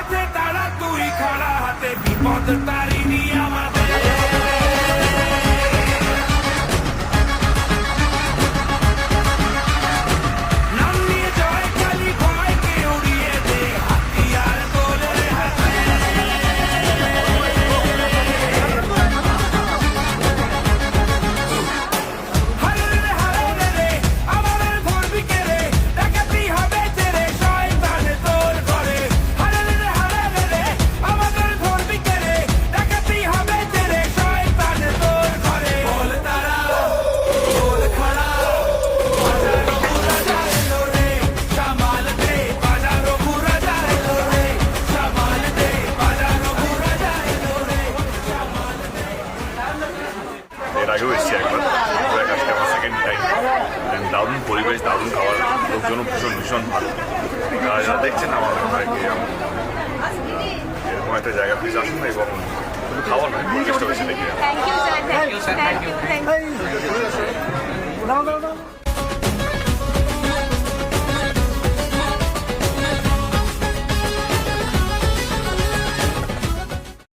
সাথে তারা তুই খাড়া হাতে বিপদ তার আগেও এসেছি একবার। ঘুরে আজকে আমার সেকেন্ড টাইম দারুণ পরিবেশ দারুণ খাবার। লোকজনও ভীষণ ভীষণ ভালো। যারা দেখছেন আমার মনে হয় কি এরকম একটা জায়গা প্লিজ আসুন না এবং শুধু খাওয়া নয় চেষ্টা করছি দেখে